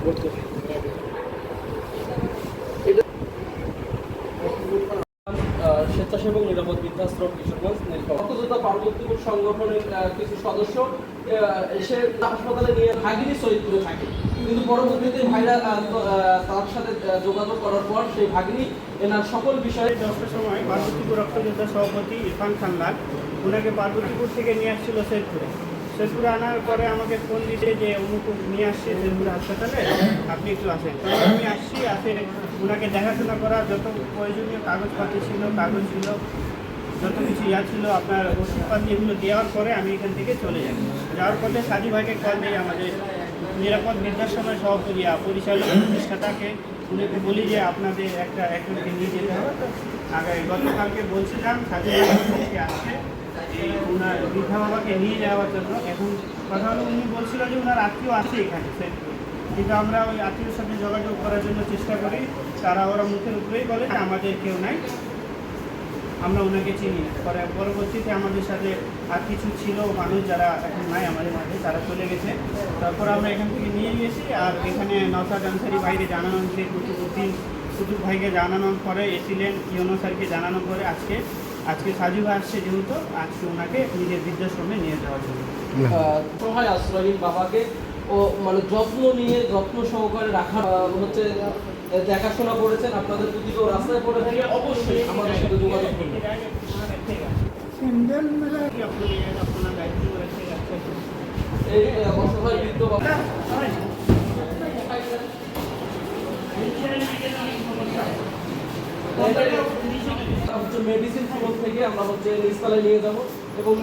বুঝতে ভাই এবং নিরাপদ বৃদ্ধাশ্রম কিশোরগঞ্জ। রক্তযোদ্ধা পার্বতীপুর সংগঠনের কিছু সদস্য এসে হাসপাতালে নিয়ে ভাগিনী করে থাকে কিন্তু পরবর্তীতে ভাইরা তার সাথে যোগাযোগ করার পর সেই ভাগিনী এনার সকল বিষয়ে দশটার সময় পার্বতীপুর রক্তযোদ্ধা সভাপতি ইরফান খান লাল ওনাকে পার্বতীপুর থেকে নিয়ে আসছিল সৈয়দপুরে সৈয়দপুরে আনার পরে আমাকে ফোন দিতে যে অমুক নিয়ে আসছে সৈয়দপুর হাসপাতালে। আপনি একটু আসেন। আমি আসছি আসে ওনাকে দেখাশোনা করা যত প্রয়োজনীয় কাগজপাতি ছিল কাগজ ছিল যত কিছু ইয়া ছিল আপনার ওষুধপাতি এগুলো দেওয়ার পরে আমি এখান থেকে চলে যাই। যাওয়ার পথে সাজি ভাইকে কল দিই আমাদের। নিরাপদ বৃদ্ধাশ্রমের আহ, পরিচালক প্রতিষ্ঠাতাকে উনিকে বলি যে আপনাদের একটা একজনকে নিয়ে যেতে হবে। আগে গতকালকে বলছিলাম সাজি ভাই আসছে। বৃদ্ধা বাবাকে নিয়ে যাওয়ার জন্য এখন কথা হলো উনি বলছিল যে ওনার আত্মীয় আছে এখানে। কিন্তু আমরা ওই আত্মীয়র সাথে যোগাযোগ করার জন্য চেষ্টা করি। তারা ওরা মুখের উপরেই বলে আমাদের কেউ নাই। আমরা ওনাকে চিনি পরে পরবর্তীতে আমাদের সাথে আর কিছু ছিল মানুষ যারা এখন নাই আমাদের মাঝে, তারা চলে গেছে। তারপর আমরা এখান থেকে নিয়ে গেছি আর এখানে নসাদ আনসারি ভাইকে জানানো হয়েছে কুতুবুদ্দিন কুতুব ভাইকে জানানোর পরে এসিলেন ইউনো স্যারকে জানানোর পরে আজকে আজকে সাজু ভাই আসছে যেহেতু আজকে ওনাকে নিজের বৃদ্ধাশ্রমে নিয়ে যাওয়ার জন্য। আহ, সহায় আশ্রয়হীন বাবাকে ও মানে যত্ন নিয়ে যত্ন সহকারে আহ, হচ্ছে দেখাশোনা করেছেন। আপনাদের যদি কেউ রাস্তায় পড়ে থাকে অবশ্যই আমাদের সাথে যোগাযোগ করবেন। এই অসহায় বৃদ্ধ বাবা হচ্ছে মেডিসিন ফ্লোর থেকে আমরা হচ্ছে নিচতলায় নিয়ে যাব। এবং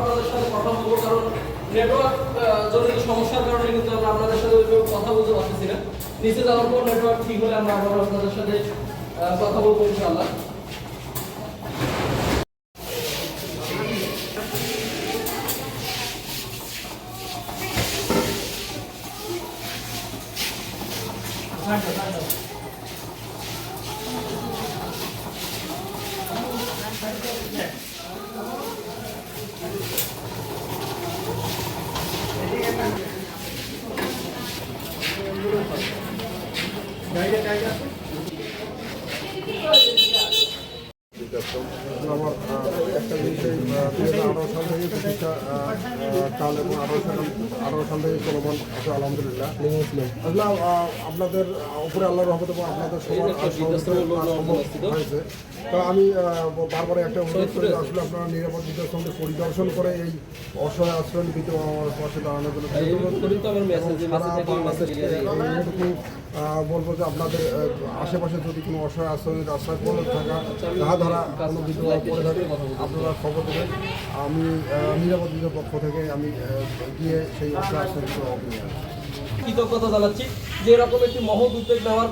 আপনাদের সাথে কথা বলব, কারণ নেটওয়ার্ক জনিত সমস্যার কিন্তু আমরা আপনাদের সাথে ওইভাবে কথা বলতে পারতেছি না। নিচে যাওয়ার পর নেটওয়ার্ক ঠিক হলে আমরা আবার আপনাদের সাথে কথা বলব ইনশাআল্লাহ। আমার আহ, একটা জিনিস এই, আহ, দুই হাজার আঠারো সাল থেকে প্রতিষ্ঠা আহ, কাল এবং আঠারো সাল আঠারো সাল থেকে চলমান আছে আলহামদুলিল্লাহ আসলে আপনাদের উপরে আল্লাহ রহমত এবং আপনাদের। হয়েছে তো আমি বারবার একটা অনুরোধ করি আসলে আপনারা নিরাপদ সঙ্গে পরিদর্শন করে এই অসহায় আশ্রয় নিতে আমার পাশে দাঁড়ানোর জন্য অনুরোধ করি। বলব যে আপনাদের আশেপাশে যদি কোনো অসহায় আশ্রয় রাস্তায় পড়ে থাকা যাহা ধরা কোনো বিপদ পড়ে থাকে, আপনারা খবর দেবেন। আমি বিধের পক্ষ থেকে আমি গিয়ে সেই অসহায় আশ্রয় কৃতজ্ঞতা জানাচ্ছি। যে এরকম একটি মহৎ উদ্যোগ নেওয়ার